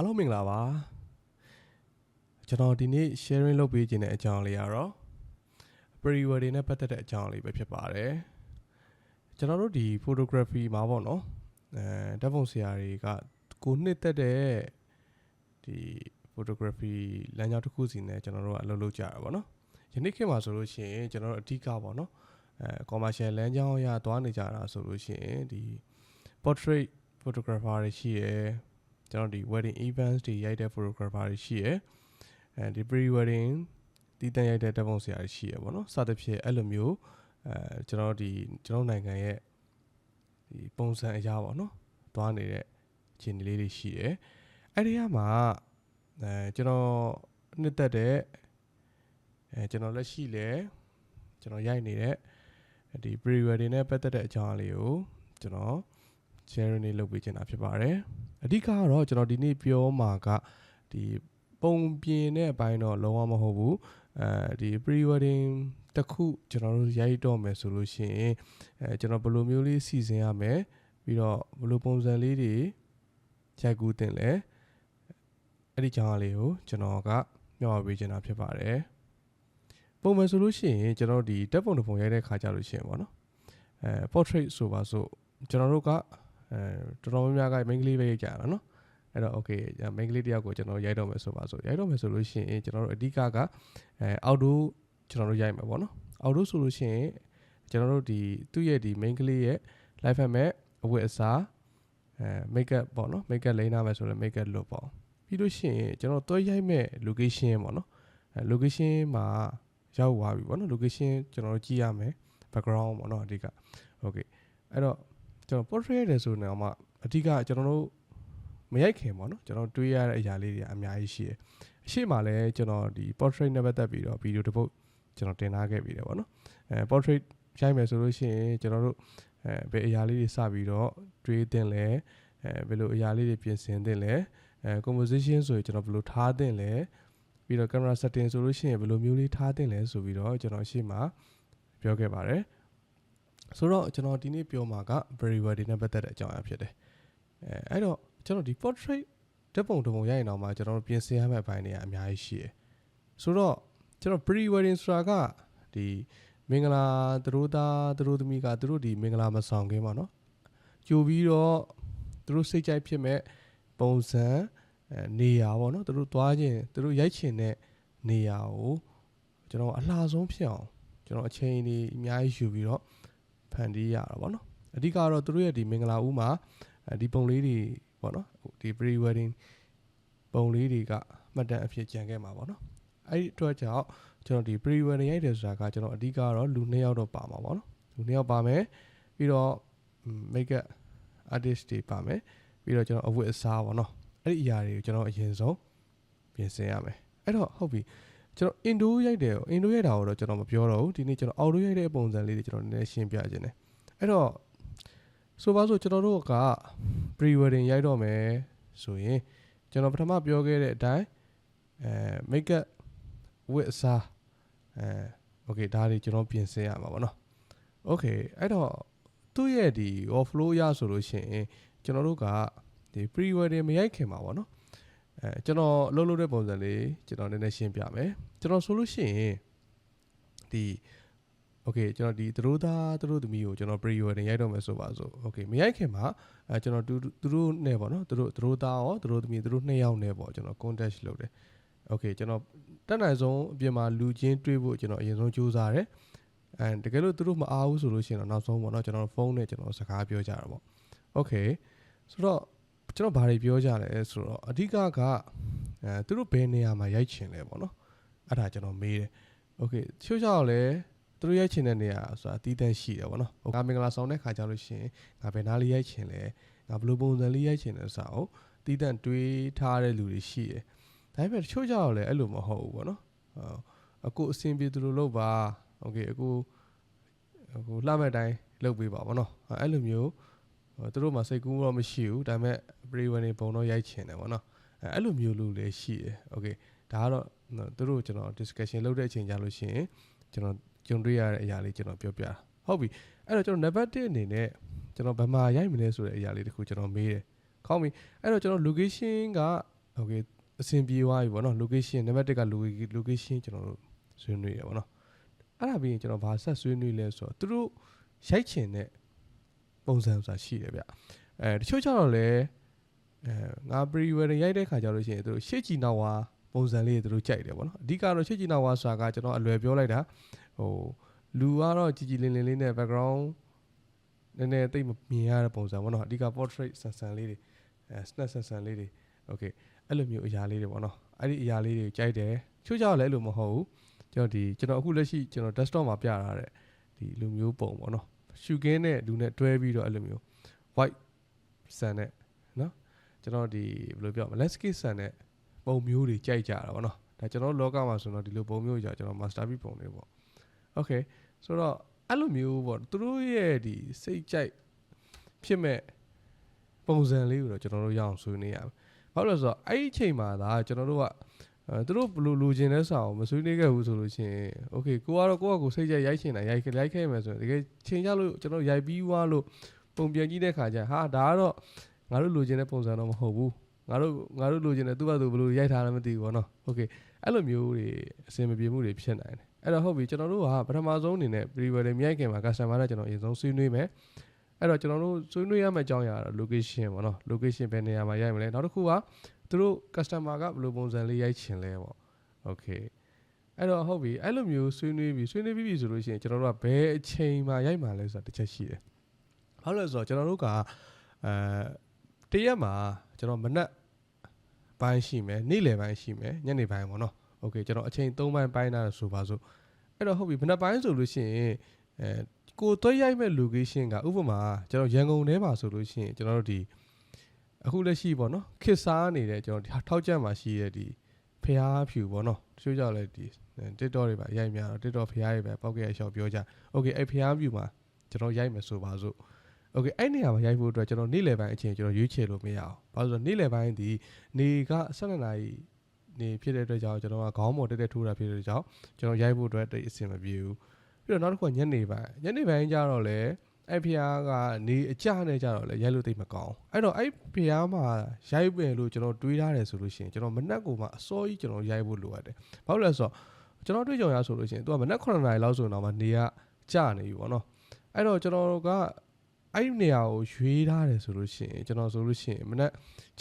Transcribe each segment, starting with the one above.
အားလုံးမင်္ဂလာပါကျွန်တော်ဒီနေ့ sharing လုပ်ပေးခြင်းတဲ့အကြောင်းလေးကတော့ pre wedding နဲ့ပတ်သက်တဲ့အကြောင်းလေးပဲဖြစ်ပါတယ်ကျွန်တော်တို့ဒီ photography မှာပေါ့နော်အဲဓာတ်ပုံဆရာတွေကကိုနှစ်သက်တဲ့ဒီ photography လမ်းကြောင်းတစ်ခုစီနဲ့ကျွန်တော်တို့ကအလုပ်လုပ်ကြရပါပေါ့နော်ယနေ့ခေတ်မှာဆိုလို့ရှိရင်ကျွန်တော်တို့အဓိကပေါ့နော်အဲ commercial လမ်းကြောင်းအရသွားနေကြတာဆိုလို့ရှိရင်ဒီ portrait photographer တွေရှိရယ် ကျွန်တော်ဒီ wedding events တွေရိုက်တဲ့ photographer တွေရှိရယ်အဲဒီ pre wedding တည်တံ့ရိုက်တဲ့ဓာတ်ပုံဆရာတွေရှိရယ်ပေါ့နော်စသဖြင့်အဲ့လိုမျိုးအဲကျွန်တော်ဒီကျွန်တော်နိုင်ငံရဲ့ဒီပုံစံအရာပေါ့နော်သွားနေတဲ့ခြေနေလေးတွေရှိရယ်အဲ့ဒီကမှာအဲကျွန်တော်နှစ်သက်တဲ့အဲကျွန်တော်လက်ရှိလဲကျွန်တော်ရိုက်နေတဲ့ဒီ pre wedding နဲ့ပတ်သက်တဲ့အကြောင်းအလေးကိုကျွန်တော် sharing လေးလုပ်ပေးချင်တာဖြစ်ပါတယ် အဓိကကတော့ကျွန်တော်ဒီနေ့ပြောမှာကဒီပုံပြင်တဲ့အပိုင်းတော့လုံးဝမဟုတ်ဘူးအဲဒီ pre wedding တစ်ခုကျွန်တော်တို့ရိုက်တော့မယ်ဆိုလို့ရှိရင်အဲကျွန်တော်ဘယ်လိုမျိုးလေးစီစဉ်ရမယ်ပြီးတော့ဘယ်လိုပုံစံလေးတွေရိုက်ကူးတင်လဲအဲ့ဒီကြောင်းလေးကိုကျွန်တော်ကမျှဝေပေးချင်တာဖြစ်ပါတယ်ပုံမှန်ဆိုလို့ရှိရင်ကျွန်တော်ဒီတက်ပုံတစ်ပုံရိုက်တဲ့ခါကြလို့ရှိရင်ပေါ့နော်အဲ portrait ဆိုပါဆိုကျွန်တော်တို့က အဲတော်တော်များများကမိန်းကလေးပဲရိုက်ကြတာနော်အဲ့တော့ okay မိန်းကလေးတယောက်ကိုကျွန်တော်ရိုက်တော့မယ်ဆိုပါဆိုရိုက်တော့မယ်ဆိုလို့ရှိရင်ကျွန်တော်တို့အဓိကကအဲအောက်ဒိုကျွန်တော်တို့ရိုက်မှာပေါ့နော်အောက်ဒိုဆိုလို့ရှိရင်ကျွန်တော်တို့ဒီသူ့ရဲ့ဒီ main ကလေးရဲ့ live ဖက်မဲ့အဝတ်အစားအဲ make up ပေါ့နော် make up လိမ့်နာမယ်ဆိုလည်း make up look ပေါ့ပြီးလို့ရှိရင်ကျွန်တော်တွဲရိုက်မဲ့ location ပေါ့နော်အဲ location မှာရောက်သွားပြီပေါ့နော် location ကျွန်တော်တို့ကြည့်ရမယ် background ပေါ့နော်အဓိက okay အဲ့တော့ ကျွန်တော် portrait ရတယ်ဆိုတော့မှအဓိကကျွန်တော်တို့မရိုက်ခင်ပေါ့နော်ကျွန်တော်တွေးရတဲ့အရာလေးတွေအများကြီးရှိတယ်အရှိမလဲကျွန်တော်ဒီ portrait နဲ့ပတ်သက်ပြီးတော့ဗီဒီယိုတစ်ပုတ်ကျွန်တော်တင်ထားခဲ့ပြီးတယ်ပေါ့နော်အဲ portrait ရိုက်မယ်ဆိုလို့ရှိရင်ကျွန်တော်တို့အဲဘယ်အရာလေးတွေစပြီးတော့တွေးတင်လဲအဲဘယ်လိုအရာလေးတွေပြင်ဆင်တင်လဲအဲ composition ဆိုရင်ကျွန်တော်ဘယ်လိုထားတင်လဲပြီးတော့ camera setting ဆိုလို့ရှိရင်ဘယ်လိုမျိုးလေးထားတင်လဲဆိုပြီးတော့ကျွန်တော်ရှေ့မှာပြောခဲ့ပါတယ် ဆိုတော့ကျွန်တော်ဒီနေ့ပြောမှာက very wedding နဲ့ပတ်သက်တဲ့အကြောင်းအရာဖြစ်တယ်အဲအဲ့တော့ကျွန်တော်ဒီ portrait ဓာတ်ပုံတစ်ပုံရိုက်ရင်တော့မှကျွန်တော်တို့ပြင်ဆင်ရမယ့်အပိုင်းတွေအများကြီးရှိတယ်ဆိုတော့ကျွန်တော် pre wedding ဆိုတာကဒီမင်္ဂလာသူတို့သားသူတို့သမီးကသူတို့ဒီမင်္ဂလာမဆောင်ခင်ပါနော်ကြိုပြီးတော့သူတို့စိတ်ကြိုက်ဖြစ်မဲ့ပုံစံအဲနေရာပေါ့နော်သူတို့သွားခြင်းသူတို့ရိုက်ချင်တဲ့နေရာကိုကျွန်တော်အလှဆုံးဖြစ်အောင်ကျွန်တော်အချိန်ဒီအများကြီးယူပြီးတော့ ဖန်တီးရတာပေါ့နော်အဓိကတော့သူတို့ရဲ့ဒီမင်္ဂလာဦးမှာဒီပုံလေးတွေပေါ့နော်ဒီ pre wedding ပုံလေးတွေကမှတ်တမ်းအဖြစ်ကြံခဲ့မှာပေါ့နော်အဲ့ဒီအတွက်ကြောင့်ကျွန်တော်ဒီ pre wedding ရိုက်တယ်ဆိုတာကကျွန်တော်အဓိကကတော့လူနှစ်ယောက်တော့ပါမှာပေါ့နော်လူနှစ်ယောက်ပါမယ်ပြီးတော့ make up artist တွေပါမယ်ပြီးတော့ကျွန်တော်အဝတ်အစားပေါ့နော်အဲ့ဒီအရာတွေကိုကျွန်တော်အရင်ဆုံးပြင်ဆင်ရမယ်အဲ့တော့ဟုတ်ပြီ ကျွန်တော် indo ရိုက်တယ် indo ရိုက်တာတော့ကျွန်တော်မပြောတော့ဘူးဒီနေ့ကျွန်တော် auto ရိုက်တဲ့ပုံစံလေးတွေကျွန်တော်နည်းနည်းရှင်းပြခြင်းတယ်အဲ့တော့ဆိုပါစို့ကျွန်တော်တို့က pre wedding ရိုက်တော့မယ်ဆိုရင်ကျွန်တော်ပထမပြောခဲ့တဲ့အတိုင်းအဲ make up ဝတ်အစားအဲ okay ဒါတွေကျွန်တော်ပြင်ဆင်ရမှာပေါ့နော် okay အဲ့တော့သူ့ရဲ့ဒီ offlow ရဆိုလို့ရှိရင်ကျွန်တော်တို့ကဒီ pre wedding မရိုက်ခင်မှာပေါ့နော် အဲကျွန်တော်အလုပ်လုပ်တဲ့ပုံစံလေးကျွန်တော်နည်းနည်းရှင်းပြမယ်ကျွန်တော်ဆိုလို့ရှိရင်ဒီ okay ကျွန်တော်ဒီသူတို့သားသူတို့သမီးကိုကျွန်တော် pre wedding ရိုက်တော့မယ်ဆိုပါစို့ okay မရိုက်ခင်မှာအဲကျွန်တော်သူတို့နဲ့ပေါ့နော်သူတို့သူတို့သားရောသူတို့သမီးသူတို့နှစ်ယောက်နဲ့ပေါ့ကျွန်တော် contact လုပ်တယ် okay ကျွန်တော်တက်နိုင်ဆုံးအပြင်မှာလူချင်းတွေ့ဖို့ကျွန်တော်အရင်ဆုံးကြိုးစားတယ်အဲတကယ်လို့သူတို့မအားဘူးဆိုလို့ရှိရင်တော့နောက်ဆုံးပေါ့နော်ကျွန်တော်ဖုန်းနဲ့ကျွန်တော်စကားပြောကြတာပေါ့ okay ဆိုတော့ ကျွန်တော်ဘာတွေပြောကြလဲဆိုတော့အဓိကကအဲသူတို့ဘယ်နေရာမှာရိုက်ချင်လဲပေါ့နော်အဲ့ဒါကျွန်တော်မေးတယ် okay ချိုးချောက်လဲသူတို့ရိုက်ချင်တဲ့နေရာဆိုတာတီးတန့်ရှိတယ်ပေါ့နော်ငါမင်္ဂလာဆောင်တဲ့ခါကြလို့ရှိရင်ငါဘယ်နားလေးရိုက်ချင်လဲငါဘယ်လိုပုံစံလေးရိုက်ချင်လဲဆိုတာကိုတီးတန့်တွေးထားတဲ့လူတွေရှိတယ်ဒါပေမဲ့တချို့ကြောက်လဲအဲ့လိုမဟုတ်ဘူးပေါ့နော်အခုအဆင်ပြေသူလိုလုပ်ပါโอเคအခုအခုလှမဲ့တိုင်းလုပ်ပေးပါဗောနော်အဲ့လိုမျိုး သူတို့မှစိတ်ကူးတော့မရှိဘူးဒါပေမဲ့ pre wedding ပုံတော့ရိုက်ချင်တယ်ဗောနော်အဲ့လိုမျိုးလူလည်းရှိတယ်โอเคဒါကတော့သူတို့ကျွန်တော် discussion လုပ်တဲ့အချိန်ကြလို့ရှိရင်ကျွန်တော်ကြုံတွေ့ရတဲ့အရာလေးကျွန်တော်ပြောပြဟုတ်ပြီအဲ့တော့ကျွန်တော် number 1အနေနဲ့ကျွန်တော်ဘယ်မှာရိုက်မလဲဆိုတဲ့အရာလေးတခုကျွန်တော်မေးတယ်ခေါင်းပြီအဲ့တော့ကျွန်တော် location က โอเคအဆင်ပြေသွားပြီပေါ့နော် location နံပါတ်1က lo- location ကျွန်တော်တို့ဆွေးနွေးရပေါ့နော်အဲ့ဒါပြီးရင်ကျွန်တော်ဘာဆက်ဆွေးနွေးလဲဆိုတော့သူတို့ရိုက်ချင်တဲ့ ပုံစံဆိုတာရှိတယ်ဗျအဲတချို့ကျတော့လေအဲငါ pre wedding ရိုက်တဲ့ခါကျလို့ရှိရင်သူတို့ရှေ့ကြည်နောက်ဝါပုံစံလေးတွေသူတို့ကြိုက်တယ်ပေါ့နော်အဓိကတော့ရှေ့ကြည်နောက်ဝါဆိုတာကကျွန်တော်အလွယ်ပြောလိုက်တာဟိုလူကတော့ကြည်ကြည်လင်လင်လေးနဲ့ background နည်းနည်းတိတ်မမြင်ရတဲ့ပုံစံပေါ့နော်အဓိက portrait ဆန်ဆန်လေးတွေအဲ snap ဆန်ဆန်လေးတွေ okay အဲ့လိုမျိုးအရာလေးတွေပေါ့နော်အဲ့ဒီအရာလေးတွေကြိုက်တယ်ချို့ကြောက်လည်းအဲ့လိုမဟုတ်ဘူးကျွန်တော်ဒီကျွန်တော်အခုလက်ရှိကျွန်တော် desktop မှာပြထားတဲ့ဒီလူမျိုးပုံပေါ့နော် ရှုကင်းတဲ့လူနဲ့တွဲပြီးတော့အဲ့လိုမျိုး white ဆန်နဲ့နော်ကျွန်တော်ဒီဘယ်လိုပြောမလဲ landscape ဆန်နဲ့ပုံမျိုးတွေကြိုက်ကြတာပေါ့နော်ဒါကျွန်တော်လောကမှာဆိုတော့ဒီလိုပုံမျိုးကြာကျွန်တော် masterpiece ပုံတွေပေါ့ okay ဆိုတော့အဲ့လိုမျိုးပေါ့သူတို့ရဲ့ဒီစိတ်ကြိုက်ဖြစ်မဲ့ပုံစံလေးကိုတော့ကျွန်တော်တို့ရအောင်ဆွေးနွေးရမယ်ဘာလို့လဲဆိုတော့အဲ့ဒီအချိန်မှာဒါကျွန်တော်တို့က အဲသူတို့ဘယ်လိုလိုချင်တဲ့စာကိုမဆွေးနွေးခဲ့ဘူးဆိုလို့ရှိရင် okay ကိုကတော့ကိုယ့်အကိုစိတ်ကြိုက်ရိုက်ချင်တာရိုက်ရိုက်ခဲ့မယ်ဆိုရင်တကယ်ချိန်ကြလို့ကျွန်တော်ရိုက်ပြီးွားလို့ပုံပြန်ကြည့်တဲ့ခါကျဟာဒါကတော့ငါတို့လိုချင်တဲ့ပုံစံတော့မဟုတ်ဘူးငါတို့ငါတို့လိုချင်တဲ့သူ့ဘာသူဘယ်လိုရိုက်ထားလဲမသိဘူးပေါ့နော် okay အဲ့လိုမျိုးတွေအဆင်မပြေမှုတွေဖြစ်နိုင်တယ်အဲ့တော့ဟုတ်ပြီကျွန်တော်တို့ကပထမဆုံးအနေနဲ့ pre-wedding မြိုက်ခင်မှာ customer နဲ့ကျွန်တော်အရင်ဆုံးဆွေးနွေးမယ်အဲ့တော့ကျွန်တော်တို့ဆွေးနွေးရမယ့်အကြောင်းအရာကတော့ location ပေါ့နော် location ဘယ်နေရာမှာရိုက်မလဲနောက်တစ်ခုက သူတို့ customer ကဘယ်လိုပုံစံလေးရိုက်ချင်လဲပေါ့ okay အဲ့တော့ဟုတ်ပြီအဲ့လိုမျိုးဆွေးနွေးပြီးဆွေးနွေးပြီးပြီဆိုလို့ရှိရင်ကျွန်တော်တို့ကဘယ်အချိန်မှာရိုက်မှာလဲဆိုတာတစ်ချက်ရှိတယ်ဘာလို့လဲဆိုတော့ကျွန်တော်တို့ကအဲတရက်မှာကျွန်တော်မနက်ပိုင်းရှိမယ်နေ့လယ်ပိုင်းရှိမယ်ညနေပိုင်းပေါ့နော် โอเคကျွန်တော်အချိန်၃ပိုင်းပိုင်းတာဆိုပါစို့အဲ့တော့ဟုတ်ပြီမနက်ပိုင်းဆိုလို့ရှိရင်အဲကိုသွဲရိုက်မဲ့ location ကဥပမာကျွန်တော်ရန်ကုန်ထဲမှာဆိုလို့ရှိရင်ကျွန်တော်တို့ဒီ အခုလက်ရှိပေါ့နော်ခစ်စားနေတဲ့ကျွန်တော်ထောက်ကြံမှာရှိတဲ့ဒီဖျားဖြူပေါ့နော်တချို့ကြောက်လဲဒီ TikTok တွေပါရိုက်များတော့ TikTok ဖျားတွေပဲပောက်ကဲအရှောက်ပြောကြ Okay အဲ့ဖျားဖြူမှာကျွန်တော်ရိုက်မယ်ဆိုပါစို့ Okay အဲ့နေရာမှာရိုက်ဖို့အတွက်ကျွန်တော်နေ့လယ်ပိုင်းအချိန်ကျွန်တော်ရွေးချယ်လို့မရအောင်ဘာလို့လဲဆိုတော့နေ့လယ်ပိုင်းဒီနေက12နာရီနေဖြစ်တဲ့အတွက်ကြောင့်ကျွန်တော်ကခေါင်းပေါ်တက်တက်ထိုးတာဖြစ်တဲ့ကြောင့်ကျွန်တော်ရိုက်ဖို့အတွက်တိတ်အဆင်မပြေဘူးပြီးတော့နောက်တစ်ခုကညနေပိုင်းညနေပိုင်းကျတော့လည်း အဲ့ဖျားကနေအကြနဲ့ကြတော့လေရိုက်လို့တိတ်မကောင်းအဲ့တော့အဲ့ဖျားမှာရိုက်ပင်လို့ကျွန်တော်တွေးထားတယ်ဆိုလို့ရှိရင်ကျွန်တော်မနက်ကိုမှအစောကြီးကျွန်တော်ရိုက်ဖို့လိုအပ်တယ်ဘာလို့လဲဆိုတော့ကျွန်တော်တွေးကြုံရဆိုလို့ရှိရင်သူကမနက်9နာရီလောက်ဆိုတော့မှနေကကြာနေပြီပေါ့နော်အဲ့တော့ကျွန်တော်ကအဲ့ဒီနေရာကိုရွေးထားတယ်ဆိုလို့ရှိရင်ကျွန်တော်ဆိုလို့ရှိရင်မနက်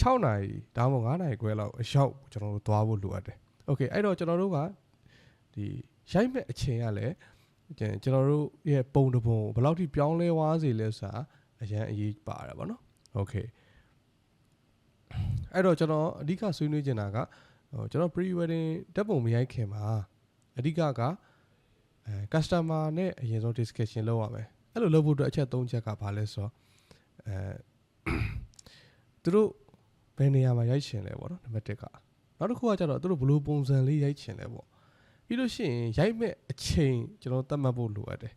6နာရီဒါမှမဟုတ်9နာရီခွဲလောက်အရောက်ကျွန်တော်တို့သွားဖို့လိုအပ်တယ်။ Okay အဲ့တော့ကျွန်တော်တို့ကဒီရိုက်မဲ့အချိန်ကလည်း ကျွန်တော်တို့ရဲ့ပုံတစ်ပုံဘယ်လောက်ထိပြောင်းလဲသွားစေလဲဆိုတာအရန်အရေးပါတယ်ဗောနော်။ Okay အဲ့တော့ကျွန်တော်အဓိကဆွေးနွေးချင်တာကဟိုကျွန်တော် pre wedding တက်ပုံမရိုက်ခင်မှာအဓိကကအဲ customer နဲ့အရင်ဆုံး discussion လုပ်ရမယ်။အဲ့လိုလုပ်ဖို့အတွက်အချက်၃ချက်ကဘာလဲဆိုတော့အဲသူတို့ဘယ်နေရာမှာရိုက်ချင်လဲပေါ့နော်နံပါတ်1ကနောက်တစ်ခုကကျတော့သူတို့ဘယ်လိုပုံစံလေးရိုက်ချင်လဲပေါ့ ပြီးလို့ရှိရင်ရိုက်မဲ့အချိန်ကျွန်တော်သတ်မှတ်ဖို့လိုအပ်တယ်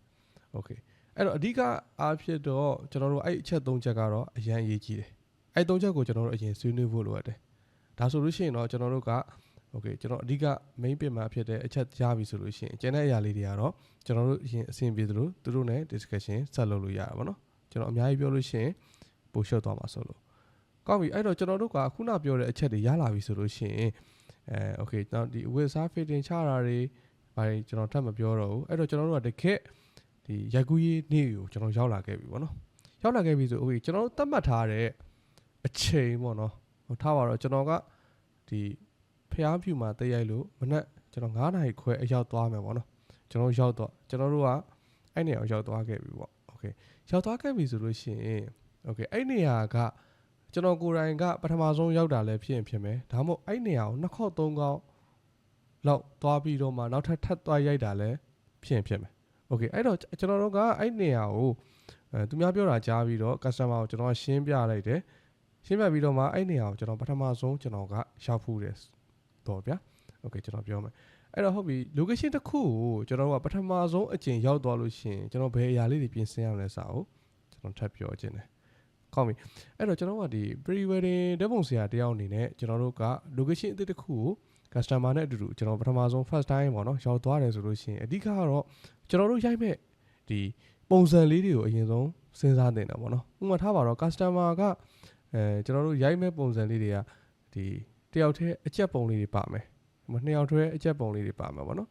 โอเคအဲ့တော့အဓိကအားဖြင့်တော့ကျွန်တော်တို့အဲ့အချက်၃ချက်ကတော့အရန်အရေးကြီးတယ်အဲ့၃ချက်ကိုကျွန်တော်တို့အရင်ဆွေးနွေးဖို့လိုအပ်တယ်ဒါဆိုလို့ရှိရင်တော့ကျွန်တော်တို့ကโอเคကျွန်တော်အဓိက main ပင်မှာဖြစ်တဲ့အချက်ကြားပြီဆိုလို့ရှိရင်ကျန်တဲ့အရာလေးတွေကတော့ကျွန်တော်တို့အရင်အဆင်ပြေသလိုသူတို့ ਨੇ discussion ဆက်လုပ်လို့ရတာပေါ့နော်ကျွန်တော်အများကြီးပြောလို့ရှိရင်ပိုရှုပ်သွားမှာဆိုလို့ကောင်းပြီအဲ့တော့ကျွန်တော်တို့ကခုနပြောတဲ့အချက်တွေရလာပြီဆိုလို့ရှိရင် အဲ okay ကျွန်တော်ဒီဝက်စား fitting ချတာတွေဘာတွေကျွန်တော်ထပ်မပြောတော့ဘူးအဲ့တော့ကျွန်တော်တို့ကတခက်ဒီရက်ကူးရေးနေ့ကိုကျွန်တော်ရောက်လာခဲ့ပြီပေါ့နော်ရောက်လာခဲ့ပြီဆို okay ကျွန်တော်တို့သတ်မှတ်ထားတဲ့အချိန်ပေါ့နော်ဟိုထားပါတော့ကျွန်တော်ကဒီဖျားပြူမှာတက်ရိုက်လို့မနက်ကျွန်တော်9နာရီခွဲအရောက်သွားမယ်ပေါ့နော်ကျွန်တော်ရောက်တော့ကျွန်တော်တို့ကအဲ့နေရာရောက်သွားခဲ့ပြီပေါ့ okay ရောက်သွားခဲ့ပြီဆိုလို့ရှိရင် okay အဲ့နေရာက ကျွန်တော်ကိုယ်တိုင်ကပထမဆုံးရောက်တာလည်းဖြစ်ရင်ဖြစ်မယ်ဒါမှမဟုတ်အဲ့နေရာကိုနှစ်ခေါက်သုံးခေါက်လောက်သွားပြီးတော့မှနောက်ထပ်ထပ်သွားရိုက်တာလည်းဖြစ်ရင်ဖြစ်မယ်โอเคအဲ့တော့ကျွန်တော်တို့ကအဲ့နေရာကိုအဲသူများပြောတာကြားပြီးတော့ customer ကိုကျွန်တော်ရှင်းပြလိုက်တယ်ရှင်းပြပြီးတော့မှအဲ့နေရာကိုကျွန်တော်ပထမဆုံးကျွန်တော်ကရောက်ဖူးတယ်တော့ဗျာโอเคကျွန်တော်ပြောမယ်အဲ့တော့ဟုတ်ပြီ location တစ်ခုကိုကျွန်တော်ကပထမဆုံးအကျင့်ရောက်သွားလို့ရှိရင်ကျွန်တော်ဘယ်အရာလေးတွေပြင်ဆင်ရမလဲစာကိုကျွန်တော်ထပ်ပြောခြင်းတယ် ကောင်းပြီအဲ့တော့ကျွန်တော်ကဒီ pre wedding ဓာတ်ပုံဆရာတယောက်အနေနဲ့ကျွန်တော်တို့က location အသစ်တစ်ခုကို customer နဲ့အတူတူကျွန်တော်ပထမဆုံး first time ပေါ့နော်ရောက်သွားတယ်ဆိုလို့ရှိရင်အဓိကကတော့ကျွန်တော်တို့ရိုက်မဲ့ဒီပုံစံလေးတွေကိုအရင်ဆုံးစဉ်းစားတင်တာပေါ့နော်ဥပမာထားပါတော့ customer ကအဲကျွန်တော်တို့ရိုက်မဲ့ပုံစံလေးတွေကဒီတယောက်တည်းအချက်ပုံလေးတွေပါမယ်ဒီမှာနှစ်ယောက်တည်းအချက်ပုံလေးတွေပါမယ်ပေါ့နော်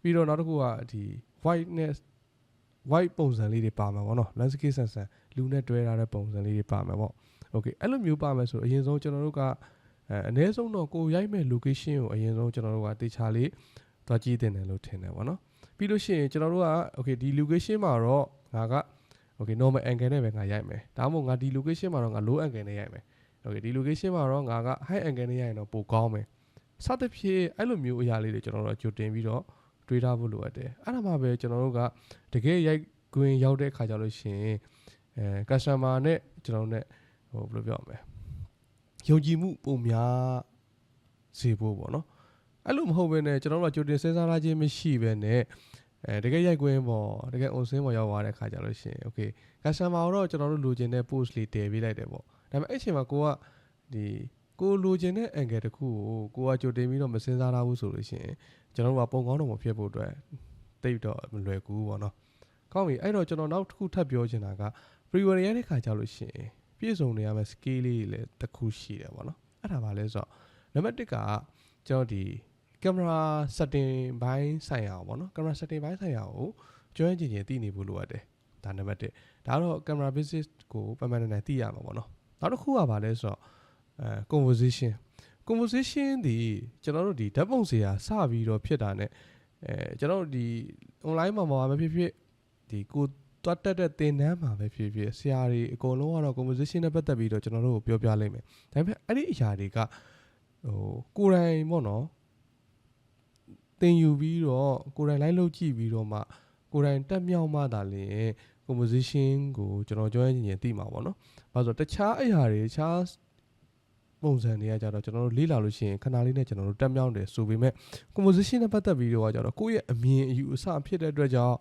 ပြီးတော့နောက်တစ်ခုကဒီ whiteness white ပုံစံလေးတွေပါမှာပေါ့နော် landscape ဆန်ဆန်လူနဲ့တွဲထားတဲ့ပုံစံလေးတွေပါမှာပေါ့ okay အဲ့လိုမျိုးပါမယ်ဆိုတော့အရင်ဆုံးကျွန်တော်တို့ကအဲအနည်းဆုံးတော့ကိုရိုက်မဲ့ location ကိုအရင်ဆုံးကျွန်တော်တို့ကတေချာလေးသွားကြည့်တင်တယ်လို့ထင်တယ်ပေါ့နော်ပြီးလို့ရှိရင်ကျွန်တော်တို့က okay ဒီ location မှာတော့ငါက okay normal angle နဲ့ပဲငါရိုက်မယ်ဒါမှမဟုတ်ငါဒီ location မှာတော့ငါ low angle နဲ့ရိုက်မယ် okay ဒီ location မှာတော့ငါက high angle နဲ့ရိုက်ရင်တော့ပိုကောင်းမယ်စသဖြင့်အဲ့လိုမျိုးအရာလေးတွေကျွန်တော်တို့ကကြိုတင်ပြီးတော့ တွေးထားဖို့လိုအပ်တယ်အဲ့ဒါမှပဲကျွန်တော်တို့ကတကယ်ရိုက်ကွင်းရောက်တဲ့ခါကြလို့ရှိရင်အဲ customer နဲ့ကျွန်တော်တို့ ਨੇ ဟိုဘယ်လိုပြောရမလဲယုံကြည်မှုပုံများစေဖို့ပေါ့နော်အဲ့လိုမဟုတ်ဘဲနဲ့ကျွန်တော်တို့ကကြိုတင်စဉ်းစားထားခြင်းမရှိဘဲနဲ့အဲတကယ်ရိုက်ကွင်းပေါ့တကယ် on scene ပေါ်ရောက်သွားတဲ့ခါကြလို့ရှိရင် okay customer တော့ကျွန်တော်တို့လိုချင်တဲ့ post လေးတည်ပေးလိုက်တယ်ပေါ့ဒါပေမဲ့အဲ့အချိန်မှာကိုကဒီကိုလိုချင်တဲ့ angle တစ်ခုကိုကိုကကြိုတင်ပြီးတော့မစဉ်းစားထားဘူးဆိုလို့ရှိရင် ကျွန်တော်တို့ကပုံကောင်းတော့မဖြစ်ဖို့အတွက်တိတ်တော့မလွယ်ကူဘူးပေါ့နော်ကောင်းပြီအဲ့တော့ကျွန်တော်နောက်တစ်ခုထပ်ပြောချင်တာက pre-wedding ရတဲ့ခါကြလို့ရှိရင်ပြည့်စုံနေရမယ့် scale လေးတွေလည်းတစ်ခုရှိတယ်ပေါ့နော်အဲ့ဒါပါလဲဆိုတော့နံပါတ်1ကကျွန်တော်ဒီ camera setting ဘိုင်းဆိုင်ရာပေါ့နော် camera setting ဘိုင်းဆိုင်ရာကိုကျွမ်းကျင်ကျင်သိနေဖို့လိုအပ်တယ်ဒါနံပါတ်1ဒါတော့ camera basic ကိုပမာဏနဲ့သိရမှာပေါ့နော်နောက်တစ်ခုကပါလဲဆိုတော့အဲ conversation conversation ဒီကျွန်တော်တို့ဒီဓာတ်ပုံစရာစပြီးတော့ဖြစ်တာ ਨੇ အဲကျွန်တော်တို့ဒီ online မှာမှာမဖြစ်ဖြစ်ဒီကိုတွတ်တက်တဲ့သင်တန်းမှာပဲဖြစ်ဖြစ်ဆရာတွေအကုန်လုံးကတော့ conversation နဲ့ပတ်သက်ပြီးတော့ကျွန်တော်တို့ကိုပြောပြလိုက်မယ်ဒါပေမဲ့အဲ့ဒီအရာတွေကဟိုကိုယ်တိုင်ပေါ့နော်သင်ယူပြီးတော့ကိုယ်တိုင်လိုက်လုပ်ကြည့်ပြီးတော့မှကိုယ်တိုင်တက်မြောက်မှသာလျှင် composition ကိုကျွန်တော်ကျွမ်းကျင်ရင်သိမှာပေါ့နော်။ဘာလို့တခြားအရာတွေတခြား ပုံစံတွေကကြတော့ကျွန်တော်တို့လေ့လာလို့ရှိရင်ခဏလေးနဲ့ကျွန်တော်တို့တက်မြောက်တယ်ဆိုပေမဲ့ composition နဲ့ပတ်သက်ပြီးတော့ကြတော့ကိုယ့်ရဲ့အမြင်အယူအဆဖြစ်တဲ့အတွက်ကြောင့်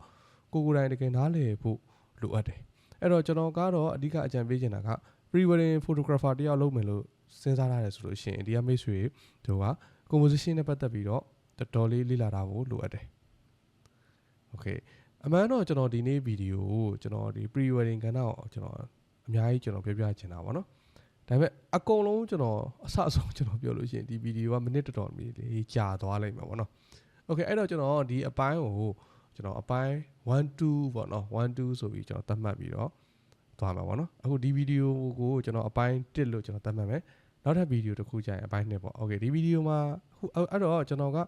ကိုကိုယ်တိုင်တကယ်နားလည်ဖို့လိုအပ်တယ်။အဲ့တော့ကျွန်တော်ကတော့အဓိကအကြံပေးချင်တာက pre-wedding photographer တယောက်လုပ်မယ်လို့စဉ်းစားရတယ်ဆိုလို့ရှိရင်ဒီကမိတ်ဆွေတို့က composition နဲ့ပတ်သက်ပြီးတော့တော်တော်လေးလေ့လာတာကိုလိုအပ်တယ်။ Okay အမှန်တော့ကျွန်တော်ဒီနေ့ဗီဒီယိုကိုကျွန်တော်ဒီ pre wedding ကဏ္ဍကိုကျွန်တော်အများကြီးကျွန်တော်ပြောပြချင်တာပေါ့နော် ဒါပေမဲ့အကုန်လုံးကျွန်တော်အဆအဆုံးကျွန်တော်ပြောလို့ရှိရင်ဒီဗီဒီယိုကမိနစ်တော်တော်လေးကြာသွားလိမ့်မယ်ပေါ့နော်โอเคအဲ့တော့ကျွန်တော်ဒီအပိုင်းကိုကျွန်တော်အပိုင်း1 2ပေါ့နော်1 2ဆိုပြီးကျွန်တော်သတ်မှတ်ပြီးတော့သွားမှာပေါ့နော်အခုဒီဗီဒီယိုကိုကျွန်တော်အပိုင်း1လို့ကျွန်တော်သတ်မှတ်မယ်နောက်ထပ်ဗီဒီယိုတစ်ခုကြာရင်အပိုင်း2ပေါ့โอเคဒီဗီဒီယိုမှာအခုအဲ့တော့ကျွန်တော်က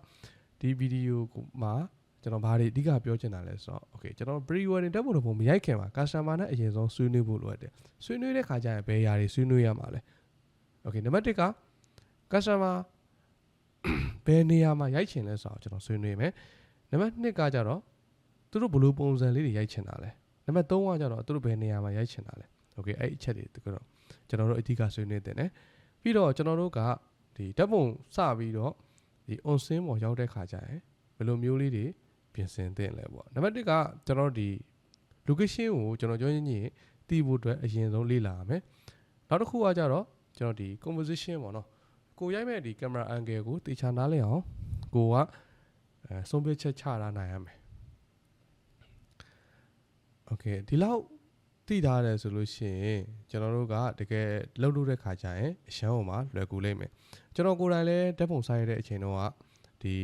ဒီဗီဒီယိုမှာ ကျွန်တော်ဘာတွေအဓိကပြောချင်တာလဲဆိုတော့ okay ကျွန်တော် pre wedding တက်ဖို့တော့မရိုက်ခင်ပါ customer နဲ့အရင်ဆုံးဆွေးနွေးဖို့လိုအပ်တယ်ဆွေးနွေးတဲ့ခါကျရင်ဘယ်ຢာတွေဆွေးနွေးရမှာလဲ okay နံပါတ်1က customer ဘယ်နေရာမှာရိုက်ချင်လဲဆိုတော့ကျွန်တော်ဆွေးနွေးမယ်နံပါတ်2ကကြတော့သူတို့ဘယ်လိုပုံစံလေးတွေရိုက်ချင်တာလဲနံပါတ်3ကကြတော့သူတို့ဘယ်နေရာမှာရိုက်ချင်တာလဲ okay အဲ့အချက်တွေတကတော့ကျွန်တော်တို့အဓိကဆွေးနွေးတင်တယ်ပြီးတော့ကျွန်တော်တို့ကဒီဓာတ်ပုံစပြီးတော့ဒီ on scene ပေါ်ရောက်တဲ့ခါကျရင်ဘယ်လိုမျိုးလေးတွေ ပြင်ဆင်သင့်လဲပေါ့နံပါတ်1ကကျွန်တော်ဒီ location ကိုကျွန်တော်ပြောရင်းချင်းတည်ဖို့အတွက်အရင်ဆုံးလေ့လာရမယ်နောက်တစ်ခုကကြတော့ကျွန်တော်ဒီ composition ပေါ့နော်ကိုရိုက်မဲ့ဒီ camera angle ကိုတေချာနားလည်အောင်ကိုကအဲဆုံးဖြတ်ချက်ချတာနိုင်ရမယ် okay ဒီလောက်သိထားတယ်ဆိုလို့ရှိရင်ကျွန်တော်တို့ကတကယ်လှုပ်လို့တဲ့ခါကျရင်အရှမ်းအောင်မှာလွယ်ကူလိမ့်မယ်ကျွန်တော်ကိုယ်တိုင်လည်းဓာတ်ပုံဆိုင်ရတဲ့အချိန်တော့ကဒီ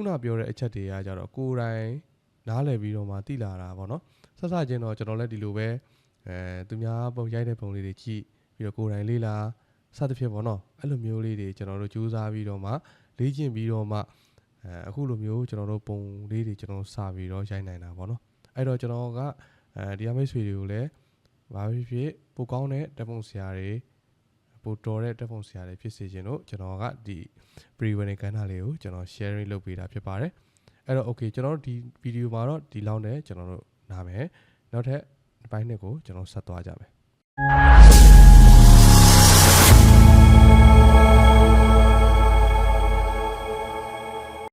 ခုနပြောတဲ့အချက်တွေကကြတော့ကိုယ်တိုင်နားလည်ပြီးတော့မှတိလာတာပေါ့နော်ဆက်စချင်းတော့ကျွန်တော်လည်းဒီလိုပဲအဲသူများပုံရိုက်တဲ့ပုံလေးတွေကြည့်ပြီးတော့ကိုယ်တိုင်လေးလာစသဖြင့်ပေါ့နော်အဲ့လိုမျိုးလေးတွေကျွန်တော်တို့ကြိုးစားပြီးတော့မှလေ့ကျင့်ပြီးတော့မှအဲအခုလိုမျိုးကျွန်တော်တို့ပုံလေးတွေကျွန်တော်စပြီးတော့ရိုက်နိုင်တာပေါ့နော်အဲ့တော့ကျွန်တော်ကအဲဒီအမိတ်ဆွေတွေကိုလည်းဘာဖြစ်ဖြစ်ပိုကောင်းတဲ့ဓာတ်ပုံဆရာတွေ ပိုတော်တဲ့တက်ပုံဆရာတွေဖြစ်စေခြင်းတို့ကျွန်တော်ကဒီ pre wedding ကဏ္ဍလေးကိုကျွန်တော် sharing လုပ်ပေးတာဖြစ်ပါတယ်အဲ့တော့ okay ကျွန်တော်တို့ဒီဗီဒီယိုမှာတော့ဒီလောက်နဲ့ကျွန်တော်တို့နားမယ်နောက်ထပ်ဘိုင်းနှစ်ကိုကျွန်တော်ဆက်သွားကြမယ်